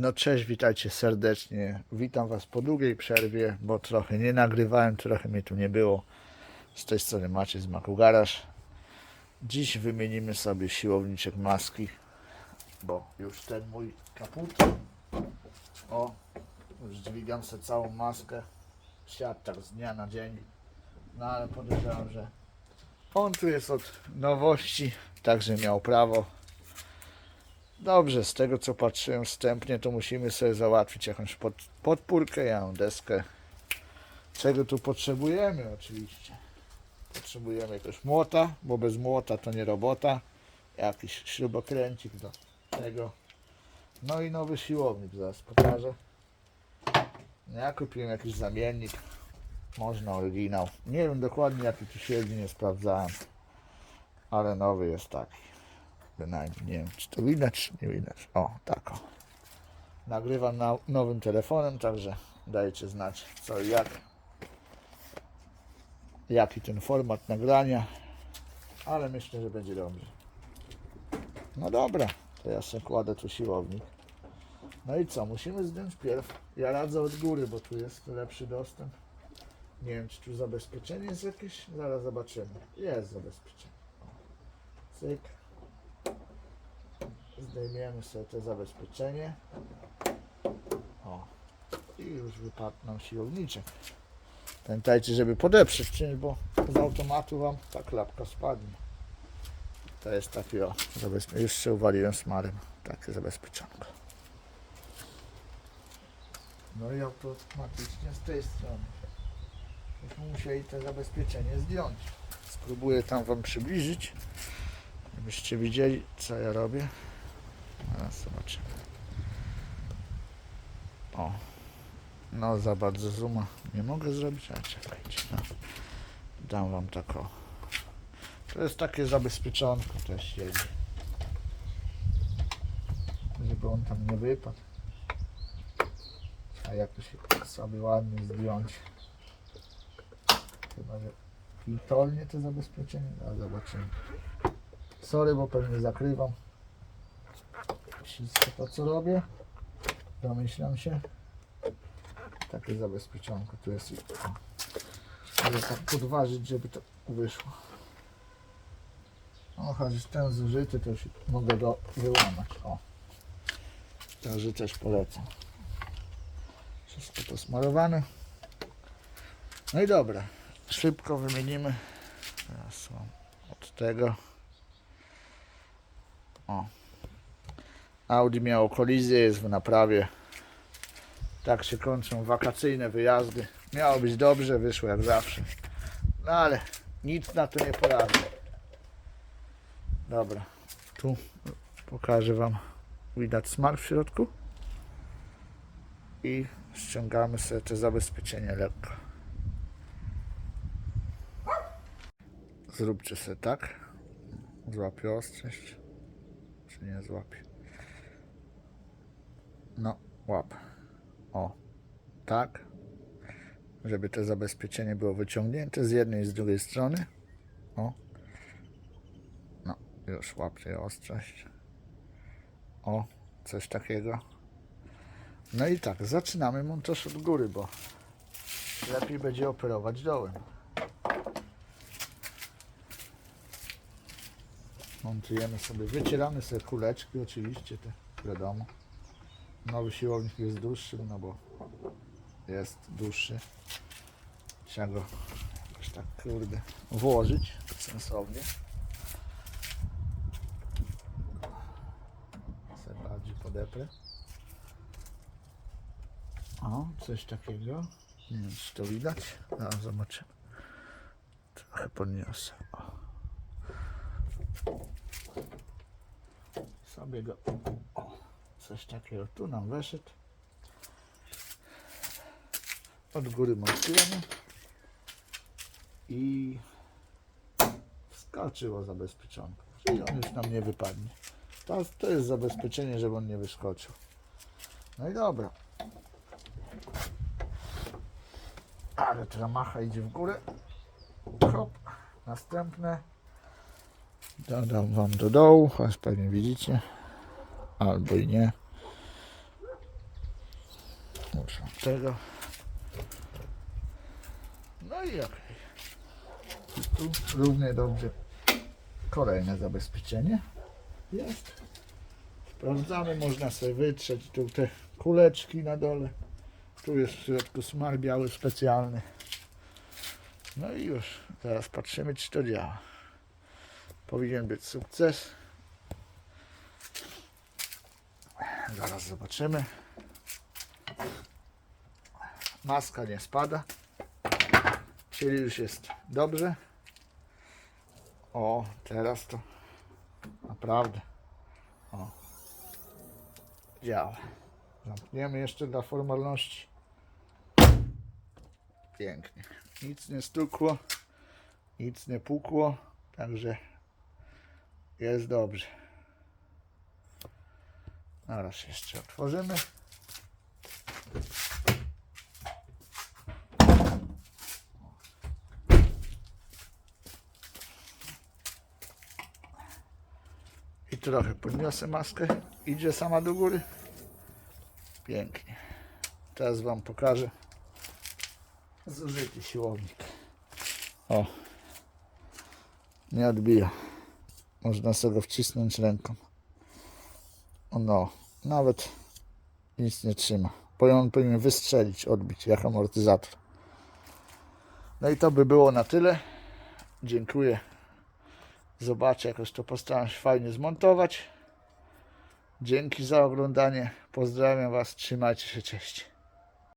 No cześć, witajcie serdecznie. Witam Was po długiej przerwie, bo trochę nie nagrywałem, trochę mnie tu nie było. Z tej strony macie z Maku Garaż. Dziś wymienimy sobie siłowniczek maski, bo już ten mój kaput. O, już dźwigam sobie całą maskę. Siadł tak z dnia na dzień. No ale podejrzewam, że on tu jest od nowości, także miał prawo. Dobrze, z tego co patrzyłem wstępnie, to musimy sobie załatwić jakąś pod, podpórkę, ja deskę. Czego tu potrzebujemy oczywiście? Potrzebujemy jakiegoś młota, bo bez młota to nie robota. Jakiś śrubokręcik do tego. No i nowy siłownik zaraz pokażę. Ja kupiłem jakiś zamiennik. Można oryginał. Nie wiem dokładnie jaki tu siedzi, nie sprawdzałem. Ale nowy jest taki. Bynajmniej nie wiem, czy to widać, czy nie widać. O, tak o. Nagrywam na nowym telefonem, także dajcie znać co i jak. Jaki ten format nagrania. Ale myślę, że będzie dobrze. No dobra, to ja sobie kładę tu siłownik. No i co, musimy zdjąć pierw. Ja radzę od góry, bo tu jest lepszy dostęp. Nie wiem, czy tu zabezpieczenie jest jakieś. Zaraz zobaczymy. Jest zabezpieczenie. Cyk. Zdejmiemy sobie to zabezpieczenie. O. I już wypadł nam siłowniczek. Pamiętajcie, żeby podeprzeć czymś, bo z automatu wam ta klapka spadnie. To jest taki o, zabezpie- już się uwaliłem smarem. Takie zabezpieczonko. No i automatycznie z tej strony. Myśmy musieli to zabezpieczenie zdjąć. Spróbuję tam wam przybliżyć, żebyście widzieli co ja robię. Teraz zobaczymy. O. No za bardzo zooma nie mogę zrobić, ale czekajcie. No. Dam wam taką. To jest takie zabezpieczonko też siedzi. Żeby on tam nie wypadł. A jakoś sobie ładnie zdjąć. Chyba, że pitolnie to zabezpieczenie. A zobaczymy. Sorry, bo pewnie zakrywam wszystko to co robię. Domyślam się. Takie zabezpieczonko tu jest. Ale tak podważyć, żeby to wyszło. O, choć ten zużyty, to już mogę go wyłamać. O. Także też polecam. Wszystko posmarowane. No i dobra. Szybko wymienimy. Teraz mam od tego. O. Audi miało kolizję, jest w naprawie. Tak się kończą wakacyjne wyjazdy. Miało być dobrze, wyszło jak zawsze. No ale nic na to nie poradzi. Dobra, tu pokażę Wam. Widać smar w środku. I ściągamy sobie te zabezpieczenie lekko. Zróbcie sobie tak. Złapię ostrość. Czy nie złapię? No, łap. O, tak. Żeby to zabezpieczenie było wyciągnięte z jednej i z drugiej strony. O. No, już łapcie ostrość. O, coś takiego. No i tak, zaczynamy montaż od góry, bo lepiej będzie operować dołem. Montujemy sobie, wycieramy sobie kuleczki oczywiście, te wiadomo. Nowy siłownik jest dłuższy, no bo jest dłuższy. Trzeba go jakoś tak kurde włożyć sensownie. Se bardziej podeprę. O, coś takiego. Nie wiem, czy to widać. No, zobaczymy. Trochę podniosę. O. Sobie go o, coś takiego tu nam weszedł. Od góry montujemy i wskoczyło zabezpieczonko. Czyli on już nam nie wypadnie. To, to jest zabezpieczenie, żeby on nie wyskoczył. No i dobra. Ale tramacha idzie w górę. Hop. Następne. Dodam wam do dołu, choć pewnie widzicie. Albo i nie. Włączam tego. No i okej. Tu równie dobrze kolejne zabezpieczenie jest. Sprawdzamy, można sobie wytrzeć tu te kuleczki na dole. Tu jest w środku smar biały specjalny. No i już, teraz patrzymy czy to działa. Powinien być sukces. Zaraz zobaczymy. Maska nie spada. Czyli już jest dobrze. O, teraz to naprawdę. O. Działa. Zamkniemy jeszcze dla formalności. Pięknie. Nic nie stukło, nic nie pukło, także jest dobrze. Zaraz jeszcze otworzymy. I trochę podniosę maskę. Idzie sama do góry. Pięknie. Teraz Wam pokażę zużyty siłownik. O. Nie odbija. Można sobie wcisnąć ręką. O No, nawet nic nie trzyma. On powinien wystrzelić, odbić jak amortyzator. No i to by było na tyle. Dziękuję. Zobaczę, jakoś to postaram się fajnie zmontować. Dzięki za oglądanie. Pozdrawiam Was. Trzymajcie się. Cześć.